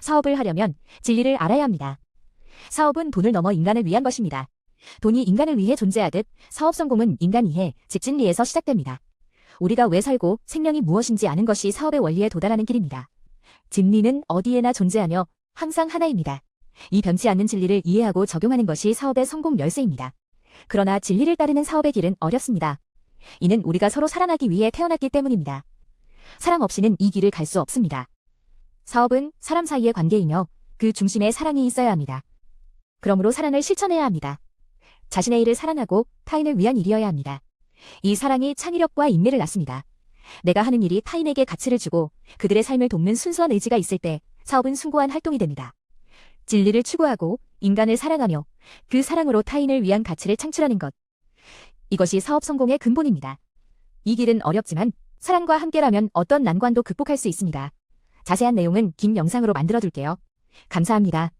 사업을 하려면 진리를 알아야 합니다. 사업은 돈을 넘어 인간을 위한 것입니다. 돈이 인간을 위해 존재하듯 사업 성공은 인간 이해, 즉 진리에서 시작됩니다. 우리가 왜 살고 생명이 무엇인지 아는 것이 사업의 원리에 도달하는 길입니다. 진리는 어디에나 존재하며 항상 하나입니다. 이 변치 않는 진리를 이해하고 적용하는 것이 사업의 성공 열쇠입니다. 그러나 진리를 따르는 사업의 길은 어렵습니다. 이는 우리가 서로 사랑하기 위해 태어났기 때문입니다. 사랑 없이는 이 길을 갈 수 없습니다. 사업은 사람 사이의 관계이며 그 중심에 사랑이 있어야 합니다. 그러므로 사랑을 실천해야 합니다. 자신의 일을 사랑하고 타인을 위한 일이어야 합니다. 이 사랑이 창의력과 인내를 낳습니다. 내가 하는 일이 타인에게 가치를 주고 그들의 삶을 돕는 순수한 의지가 있을 때 사업은 숭고한 활동이 됩니다. 진리를 추구하고 인간을 사랑하며 그 사랑으로 타인을 위한 가치를 창출하는 것. 이것이 사업 성공의 근본입니다. 이 길은 어렵지만 사랑과 함께라면 어떤 난관도 극복할 수 있습니다. 자세한 내용은 긴 영상으로 만들어둘게요. 감사합니다.